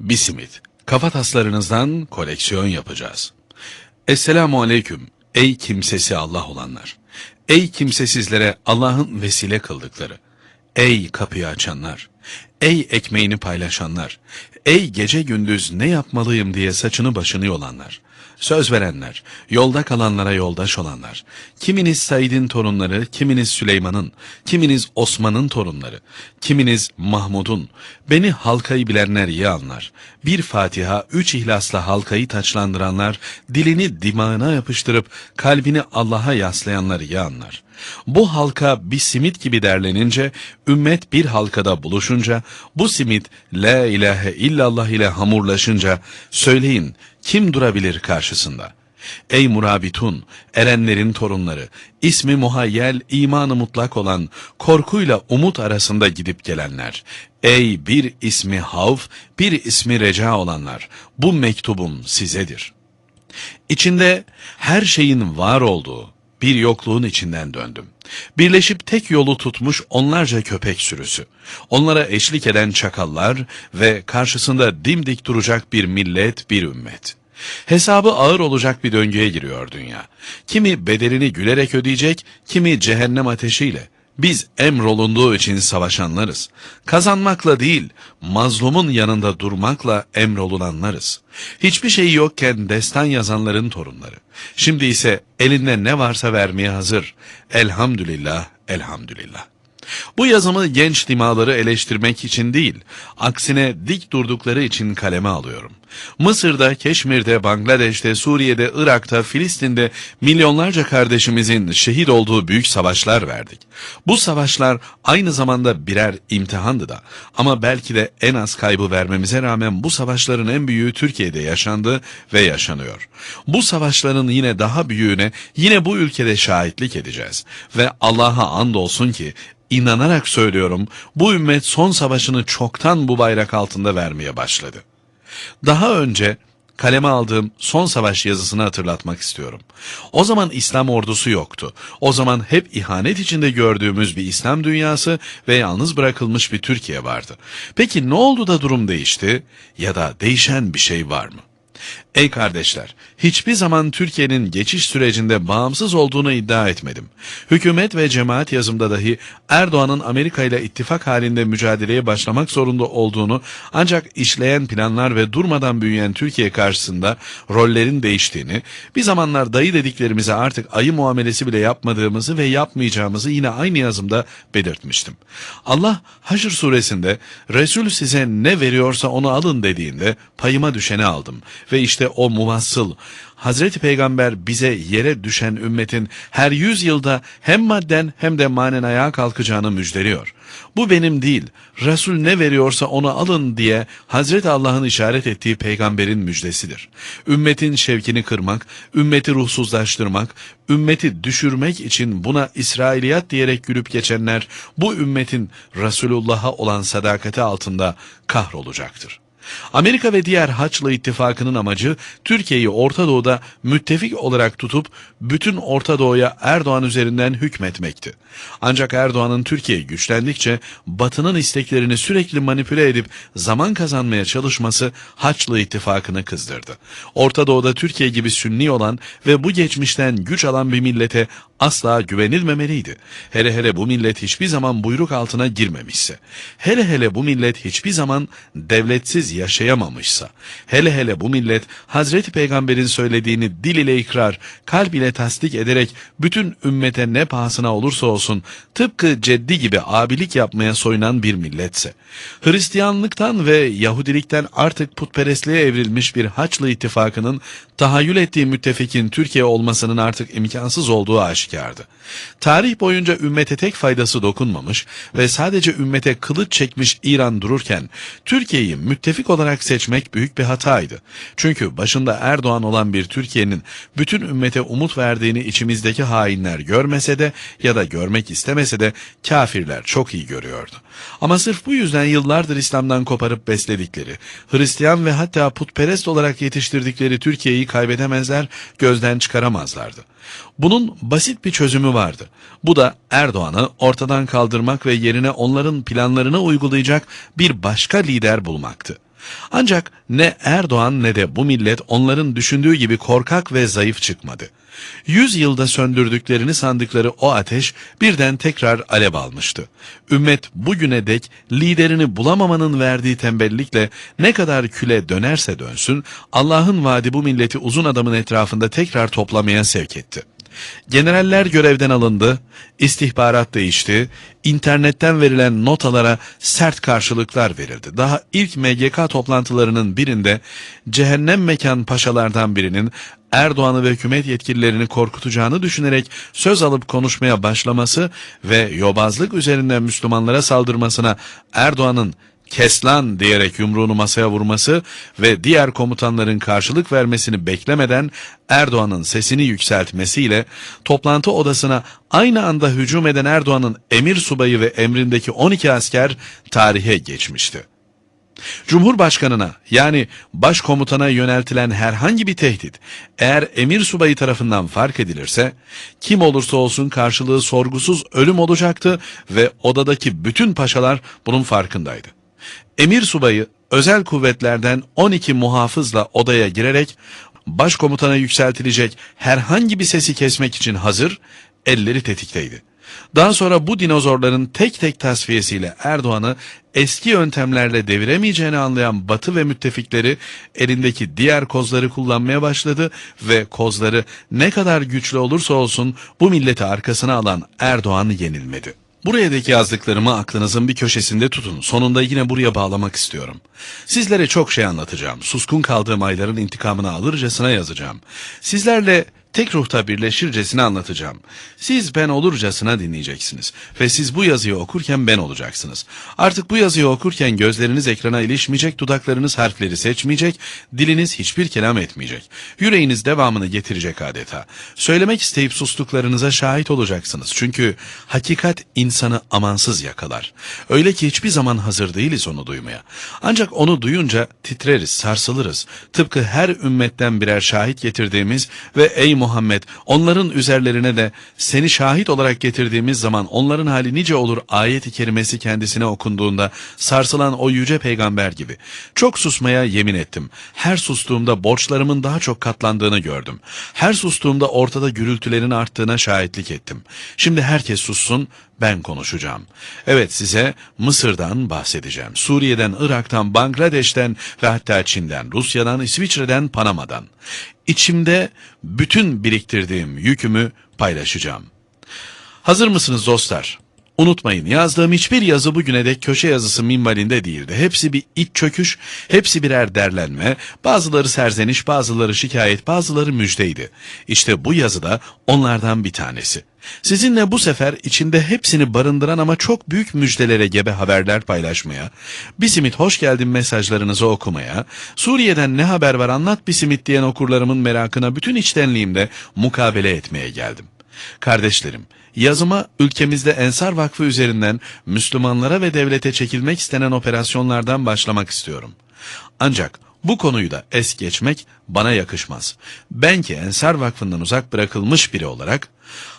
Bir simit. Kafa taslarınızdan koleksiyon yapacağız. Esselamu aleyküm ey kimsesi Allah olanlar. Ey kimsesizlere Allah'ın vesile kıldıkları. Ey kapıyı açanlar. Ey ekmeğini paylaşanlar. Ey gece gündüz ne yapmalıyım diye saçını başını yolanlar. Söz verenler, yolda kalanlara yoldaş olanlar. Kiminiz Said'in torunları, kiminiz Süleyman'ın, kiminiz Osman'ın torunları, kiminiz Mahmud'un. Beni halkayı bilenler iyi anlar. Bir Fatiha, üç ihlasla halkayı taçlandıranlar, dilini dimağına yapıştırıp kalbini Allah'a yaslayanlar iyi anlar. Bu halka bir simit gibi derlenince, ümmet bir halkada buluşunca, bu simit la ilahe illallah ile hamurlaşınca, söyleyin kim durabilir karşısında? Ey murabitun, erenlerin torunları, ismi muhayyel, imanı mutlak olan, korkuyla umut arasında gidip gelenler. Ey bir ismi havf, bir ismi reca olanlar, bu mektubum sizedir. İçinde her şeyin var olduğu, bir yokluğun içinden döndüm. Birleşip tek yolu tutmuş onlarca köpek sürüsü. Onlara eşlik eden çakallar ve karşısında dimdik duracak bir millet, bir ümmet. Hesabı ağır olacak bir döngüye giriyor dünya. Kimi bedelini gülerek ödeyecek, kimi cehennem ateşiyle. Biz emrolunduğu için savaşanlarız. Kazanmakla değil, mazlumun yanında durmakla emrolunanlarız. Hiçbir şeyi yokken destan yazanların torunları. Şimdi ise elinde ne varsa vermeye hazır. Elhamdülillah, elhamdülillah. Bu yazımı genç dimaları eleştirmek için değil, aksine dik durdukları için kaleme alıyorum. Mısır'da, Keşmir'de, Bangladeş'te, Suriye'de, Irak'ta, Filistin'de milyonlarca kardeşimizin şehit olduğu büyük savaşlar verdik. Bu savaşlar aynı zamanda birer imtihandı da ama belki de en az kaybı vermemize rağmen bu savaşların en büyüğü Türkiye'de yaşandı ve yaşanıyor. Bu savaşların yine daha büyüğüne yine bu ülkede şahitlik edeceğiz ve Allah'a andolsun ki inanarak söylüyorum bu ümmet son savaşını çoktan bu bayrak altında vermeye başladı. Daha önce kaleme aldığım son savaş yazısını hatırlatmak istiyorum. O zaman İslam ordusu yoktu. O zaman hep ihanet içinde gördüğümüz bir İslam dünyası ve yalnız bırakılmış bir Türkiye vardı. Peki ne oldu da durum değişti ya da değişen bir şey var mı? Ey kardeşler, hiçbir zaman Türkiye'nin geçiş sürecinde bağımsız olduğunu iddia etmedim. Hükümet ve cemaat yazımda dahi Erdoğan'ın Amerika ile ittifak halinde mücadeleye başlamak zorunda olduğunu ancak işleyen planlar ve durmadan büyüyen Türkiye karşısında rollerin değiştiğini, bir zamanlar dayı dediklerimize artık ayı muamelesi bile yapmadığımızı ve yapmayacağımızı yine aynı yazımda belirtmiştim. Allah Haşr suresinde Resul size ne veriyorsa onu alın dediğinde payıma düşeni aldım ve işte o muvassıl Hazreti Peygamber bize yere düşen ümmetin her yüz yılda hem madden hem de manen ayağa kalkacağını müjdeliyor. Bu benim değil, Resul ne veriyorsa onu alın diye Hazreti Allah'ın işaret ettiği peygamberin müjdesidir. Ümmetin şevkini kırmak, ümmeti ruhsuzlaştırmak, ümmeti düşürmek için buna İsrailiyat diyerek gülüp geçenler bu ümmetin Resulullah'a olan sadakati altında kahrolacaktır. Amerika ve diğer Haçlı ittifakının amacı Türkiye'yi Orta Doğu'da müttefik olarak tutup bütün Orta Doğu'ya Erdoğan üzerinden hükmetmekti. Ancak Erdoğan'ın Türkiye güçlendikçe Batı'nın isteklerini sürekli manipüle edip zaman kazanmaya çalışması Haçlı ittifakını kızdırdı. Orta Doğu'da Türkiye gibi sünni olan ve bu geçmişten güç alan bir millete asla güvenilmemeliydi. Hele hele bu millet hiçbir zaman buyruk altına girmemişse, hele hele bu millet hiçbir zaman devletsiz yaşayamamışsa, hele hele bu millet Hazreti Peygamber'in söylediğini dil ile ikrar, kalp ile tasdik ederek bütün ümmete ne pahasına olursa olsun tıpkı ceddi gibi abilik yapmaya soyunan bir milletse, Hristiyanlıktan ve Yahudilikten artık putperestliğe evrilmiş bir Haçlı ittifakının tahayyül ettiği müttefikin Türkiye olmasının artık imkansız olduğu aşikardı. Tarih boyunca ümmete tek faydası dokunmamış ve sadece ümmete kılıç çekmiş İran dururken Türkiye'yi müttefik olarak seçmek büyük bir hataydı. Çünkü başında Erdoğan olan bir Türkiye'nin bütün ümmete umut verdiğini içimizdeki hainler görmese de ya da görmek istemese de kafirler çok iyi görüyordu. Ama sırf bu yüzden yıllardır İslam'dan koparıp besledikleri, Hristiyan ve hatta putperest olarak yetiştirdikleri Türkiye'yi kaybedemezler, gözden çıkaramazlardı. Bunun basit bir çözümü vardı. Bu da Erdoğan'ı ortadan kaldırmak ve yerine onların planlarını uygulayacak bir başka lider bulmaktı. Ancak ne Erdoğan ne de bu millet onların düşündüğü gibi korkak ve zayıf çıkmadı. Yüz yılda söndürdüklerini sandıkları o ateş birden tekrar alev almıştı. Ümmet bugüne dek liderini bulamamanın verdiği tembellikle ne kadar küle dönerse dönsün Allah'ın vaadi bu milleti uzun adamın etrafında tekrar toplamaya sevk etti. Generaller görevden alındı, istihbarat değişti, internetten verilen notalara sert karşılıklar verildi. Daha ilk MGK toplantılarının birinde cehennem mekan paşalardan birinin Erdoğan'ı ve hükümet yetkililerini korkutacağını düşünerek söz alıp konuşmaya başlaması ve yobazlık üzerinden Müslümanlara saldırmasına Erdoğan'ın keslan diyerek yumruğunu masaya vurması ve diğer komutanların karşılık vermesini beklemeden Erdoğan'ın sesini yükseltmesiyle toplantı odasına aynı anda hücum eden Erdoğan'ın emir subayı ve emrindeki 12 asker tarihe geçmişti. Cumhurbaşkanına yani başkomutana yöneltilen herhangi bir tehdit eğer emir subayı tarafından fark edilirse kim olursa olsun karşılığı sorgusuz ölüm olacaktı ve odadaki bütün paşalar bunun farkındaydı. Emir subayı özel kuvvetlerden 12 muhafızla odaya girerek başkomutana yükseltilecek herhangi bir sesi kesmek için hazır, elleri tetikteydi. Daha sonra bu dinozorların tek tek tasfiyesiyle Erdoğan'ı eski yöntemlerle deviremeyeceğini anlayan Batı ve müttefikleri elindeki diğer kozları kullanmaya başladı ve kozları ne kadar güçlü olursa olsun bu milleti arkasına alan Erdoğan yenilmedi. Buraya deki yazdıklarımı aklınızın bir köşesinde tutun. Sonunda yine buraya bağlamak istiyorum. Sizlere çok şey anlatacağım. Suskun kaldığım ayların intikamını alırcasına yazacağım. Sizlerle tek ruhta birleşircesine anlatacağım. Siz ben olurcasına dinleyeceksiniz. Ve siz bu yazıyı okurken ben olacaksınız. Artık bu yazıyı okurken gözleriniz ekrana ilişmeyecek, dudaklarınız harfleri seçmeyecek, diliniz hiçbir kelam etmeyecek. Yüreğiniz devamını getirecek adeta. Söylemek isteyip sustuklarınıza şahit olacaksınız. Çünkü hakikat insanı amansız yakalar. Öyle ki hiçbir zaman hazır değiliz onu duymaya. Ancak onu duyunca titreriz, sarsılırız. Tıpkı her ümmetten birer şahit getirdiğimiz ve ey Muhammed onların üzerlerine de seni şahit olarak getirdiğimiz zaman onların hali nice olur ayet-i kerimesi kendisine okunduğunda sarsılan o yüce peygamber gibi. Çok susmaya yemin ettim. Her sustuğumda borçlarımın daha çok katlandığını gördüm. Her sustuğumda ortada gürültülerin arttığına şahitlik ettim. Şimdi herkes sussun ben konuşacağım. Evet size Mısır'dan bahsedeceğim. Suriye'den, Irak'tan, Bangladeş'ten ve hatta Çin'den, Rusya'dan, İsviçre'den, Panama'dan. İçimde bütün biriktirdiğim yükümü paylaşacağım. Hazır mısınız dostlar? Unutmayın yazdığım hiçbir yazı bugüne dek köşe yazısı minvalinde değildi. Hepsi bir iç çöküş, hepsi birer derlenme, bazıları serzeniş, bazıları şikayet, bazıları müjdeydi. İşte bu yazı da onlardan bir tanesi. Sizinle bu sefer içinde hepsini barındıran ama çok büyük müjdelere gebe haberler paylaşmaya, Bisimit hoş geldin mesajlarınızı okumaya, Suriye'den ne haber var anlat Bisimit diyen okurlarımın merakına bütün içtenliğimle mukabele etmeye geldim. Kardeşlerim, yazıma ülkemizde Ensar Vakfı üzerinden Müslümanlara ve devlete çekilmek istenen operasyonlardan başlamak istiyorum. Ancak bu konuyu da es geçmek bana yakışmaz. Ben ki Ensar Vakfı'ndan uzak bırakılmış biri olarak,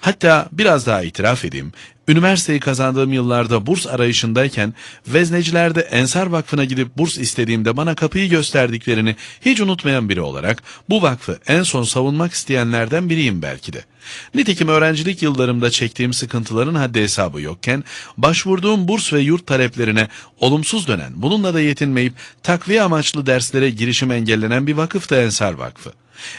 hatta biraz daha itiraf edeyim, üniversiteyi kazandığım yıllarda burs arayışındayken veznecilerde Ensar Vakfı'na gidip burs istediğimde bana kapıyı gösterdiklerini hiç unutmayan biri olarak bu vakfı en son savunmak isteyenlerden biriyim belki de. Nitekim öğrencilik yıllarımda çektiğim sıkıntıların haddi hesabı yokken başvurduğum burs ve yurt taleplerine olumsuz dönen bununla da yetinmeyip takviye amaçlı derslere girişim engellenen bir vakıf da Ensar Vakfı.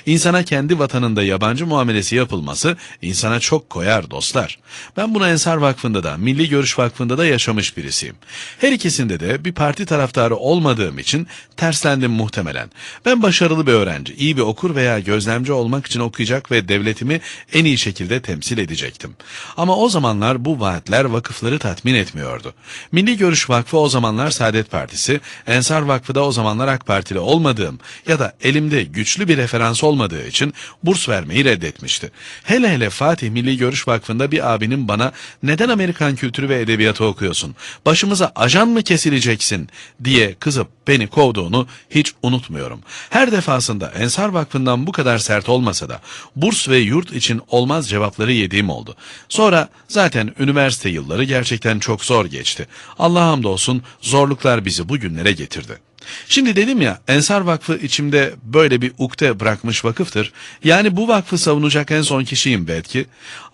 İnsana kendi vatanında yabancı muamelesi yapılması insana çok koyar dostlar. Ben bunu Ensar Vakfı'nda da Milli Görüş Vakfı'nda da yaşamış birisiyim. Her ikisinde de bir parti taraftarı olmadığım için terslendim muhtemelen. Ben başarılı bir öğrenci, iyi bir okur veya gözlemci olmak için okuyacak ve devletimi en iyi şekilde temsil edecektim. Ama o zamanlar bu vaatler vakıfları tatmin etmiyordu. Milli Görüş Vakfı o zamanlar Saadet Partisi, Ensar Vakfı da o zamanlar AK Partili olmadığım ya da elimde güçlü bir referans şans olmadığı için burs vermeyi reddetmişti. Hele hele Fatih Milli Görüş Vakfı'nda bir abinin bana neden Amerikan kültürü ve edebiyatı okuyorsun? Başımıza ajan mı kesileceksin diye kızıp beni kovduğunu hiç unutmuyorum. Her defasında Ensar Vakfı'ndan bu kadar sert olmasa da burs ve yurt için olmaz cevapları yediğim oldu. Sonra zaten üniversite yılları gerçekten çok zor geçti. Allah'a hamdolsun zorluklar bizi bugünlere getirdi. Şimdi dedim ya Ensar Vakfı içimde böyle bir ukde bırakmış vakıftır. Yani bu vakfı savunacak en son kişiyim belki.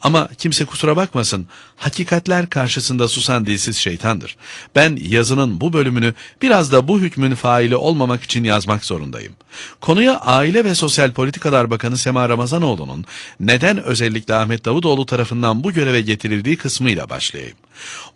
Ama kimse kusura bakmasın hakikatler karşısında susan dilsiz şeytandır. Ben yazının bu bölümünü biraz da bu hükmün faili olmamak için yazmak zorundayım. Konuya Aile ve Sosyal Politikalar Bakanı Sema Ramazanoğlu'nun neden özellikle Ahmet Davutoğlu tarafından bu göreve getirildiği kısmıyla başlayayım.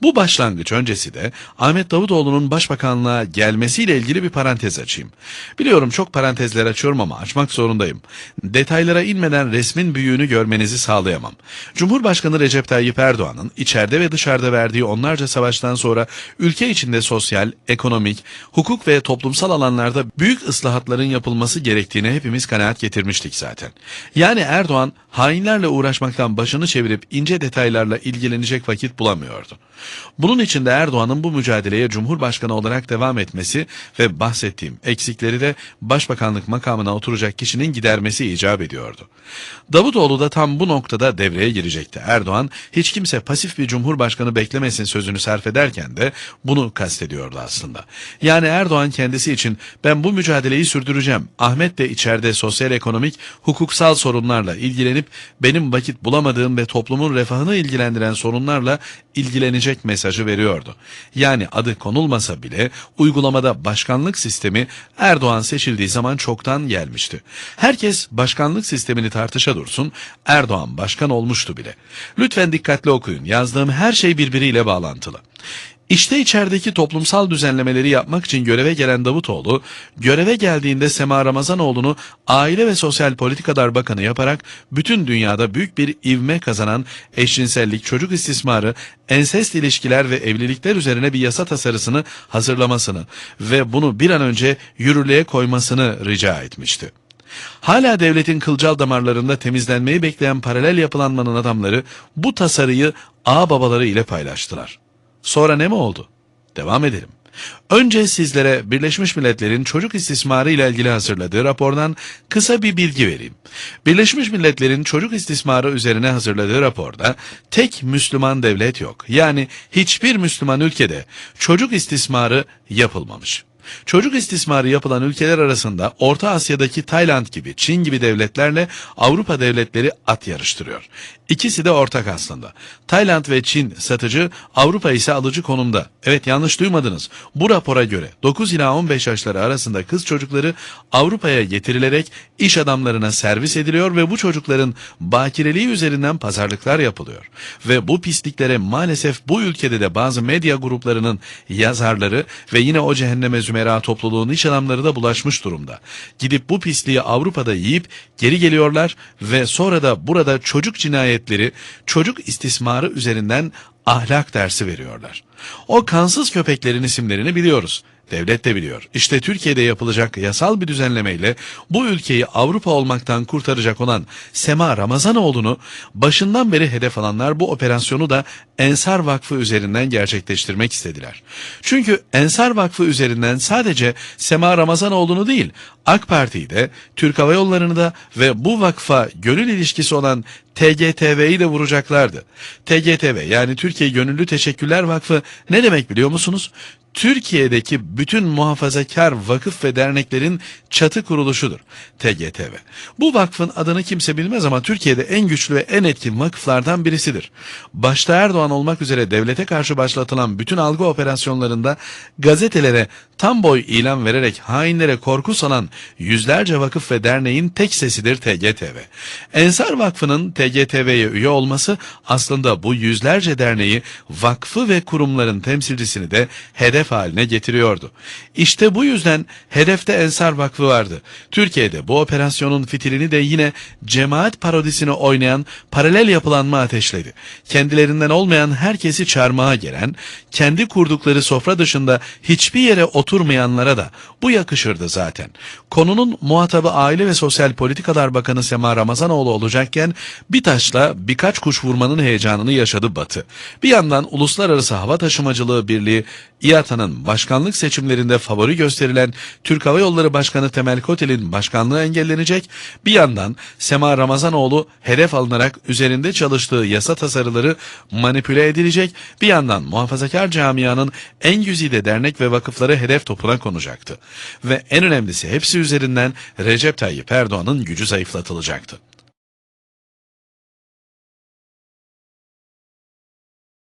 Bu başlangıç öncesi de Ahmet Davutoğlu'nun başbakanlığa gelmesiyle ilgili bir parantez açayım. Biliyorum çok parantezler açıyorum ama açmak zorundayım. Detaylara inmeden resmin büyüğünü görmenizi sağlayamam. Cumhurbaşkanı Recep Tayyip Erdoğan'ın içeride ve dışarıda verdiği onlarca savaştan sonra ülke içinde sosyal, ekonomik, hukuk ve toplumsal alanlarda büyük ıslahatların yapılması gerektiğine hepimiz kanaat getirmiştik zaten. Yani Erdoğan hainlerle uğraşmaktan başını çevirip ince detaylarla ilgilenecek vakit bulamıyordu. Bunun için de Erdoğan'ın bu mücadeleye Cumhurbaşkanı olarak devam etmesi ve bahsettiğim eksikleri de başbakanlık makamına oturacak kişinin gidermesi icap ediyordu. Davutoğlu da tam bu noktada devreye girecekti. Erdoğan hiç kimse pasif bir cumhurbaşkanı beklemesin sözünü sarf ederken de bunu kastediyordu aslında. Yani Erdoğan kendisi için ben bu mücadeleyi sürdüreceğim. Ahmet de içeride sosyal ekonomik, hukuksal sorunlarla ilgilenip benim vakit bulamadığım ve toplumun refahını ilgilendiren sorunlarla ilgilenecek mesajı veriyordu. Yani adı konulmasa bile uygulamada başkanlık sistemi Erdoğan seçildiği zaman çoktan gelmişti. Herkes başkanlık sistemini tartışa dursun, Erdoğan başkan olmuştu bile. Lütfen dikkatli okuyun, yazdığım her şey birbiriyle bağlantılı. İşte içerideki toplumsal düzenlemeleri yapmak için göreve gelen Davutoğlu, göreve geldiğinde Sema Ramazanoğlu'nu Aile ve Sosyal Politikalar Bakanı yaparak bütün dünyada büyük bir ivme kazanan eşcinsellik, çocuk istismarı, ensest ilişkiler ve evlilikler üzerine bir yasa tasarısını hazırlamasını ve bunu bir an önce yürürlüğe koymasını rica etmişti. Hala devletin kılcal damarlarında temizlenmeyi bekleyen paralel yapılanmanın adamları bu tasarıyı ağ babaları ile paylaştılar. Sonra ne mi oldu? Devam edelim. Önce sizlere Birleşmiş Milletler'in çocuk istismarı ile ilgili hazırladığı rapordan kısa bir bilgi vereyim. Birleşmiş Milletler'in çocuk istismarı üzerine hazırladığı raporda tek Müslüman devlet yok. Yani hiçbir Müslüman ülkede çocuk istismarı yapılmamış. Çocuk istismarı yapılan ülkeler arasında Orta Asya'daki Tayland gibi, Çin gibi devletlerle Avrupa devletleri at yarıştırıyor. İkisi de ortak aslında. Tayland ve Çin satıcı, Avrupa ise alıcı konumda. Evet yanlış duymadınız. Bu rapora göre 9 ila 15 yaşları arasında kız çocukları Avrupa'ya getirilerek iş adamlarına servis ediliyor ve bu çocukların bakireliği üzerinden pazarlıklar yapılıyor. Ve bu pisliklere maalesef bu ülkede de bazı medya gruplarının yazarları ve yine o cehenneme zümera topluluğun iş adamları da bulaşmış durumda. Gidip bu pisliği Avrupa'da yiyip geri geliyorlar ve sonra da burada çocuk cinayetleri, çocuk istismarı üzerinden ahlak dersi veriyorlar. O kansız köpeklerin isimlerini biliyoruz. Devlet de biliyor. İşte Türkiye'de yapılacak yasal bir düzenlemeyle bu ülkeyi Avrupa olmaktan kurtaracak olan Sema Ramazanoğlu'nu başından beri hedef alanlar bu operasyonu da Ensar Vakfı üzerinden gerçekleştirmek istediler. Çünkü Ensar Vakfı üzerinden sadece Sema Ramazanoğlu'nu değil AK Parti'yi de Türk Hava Yolları'nı da ve bu vakfa gönül ilişkisi olan TGTV'yi de vuracaklardı. TGTV yani Türkiye Gönüllü Teşekkürler Vakfı ne demek biliyor musunuz? Türkiye'deki bütün muhafazakar vakıf ve derneklerin çatı kuruluşudur TGTV. Bu vakfın adını kimse bilmez ama Türkiye'de en güçlü ve en etkin vakıflardan birisidir. Başta Erdoğan olmak üzere devlete karşı başlatılan bütün algı operasyonlarında gazetelere tam boy ilan vererek hainlere korku salan yüzlerce vakıf ve derneğin tek sesidir TGTV. Ensar Vakfı'nın TGTV'ye üye olması aslında bu yüzlerce derneği, vakfı ve kurumların temsilcisini de hedef haline getiriyordu. İşte bu yüzden hedefte Ensar Vakfı vardı. Türkiye'de bu operasyonun fitilini de yine cemaat parodisini oynayan paralel yapılanma ateşledi. Kendilerinden olmayan herkesi çarmıha gelen, kendi kurdukları sofra dışında hiçbir yere oturmayanlara da bu yakışırdı zaten. Konunun muhatabı Aile ve Sosyal Politikalar Bakanı Sema Ramazanoğlu olacakken bir Bir taşla birkaç kuş vurmanın heyecanını yaşadı Batı. Bir yandan Uluslararası Hava Taşımacılığı Birliği İATA'nın başkanlık seçimlerinde favori gösterilen Türk Hava Yolları Başkanı Temel Kotel'in başkanlığı engellenecek. Bir yandan Sema Ramazanoğlu hedef alınarak üzerinde çalıştığı yasa tasarıları manipüle edilecek. Bir yandan muhafazakar camianın en güzide dernek ve vakıfları hedef topuna konacaktı. Ve en önemlisi hepsi üzerinden Recep Tayyip Erdoğan'ın gücü zayıflatılacaktı.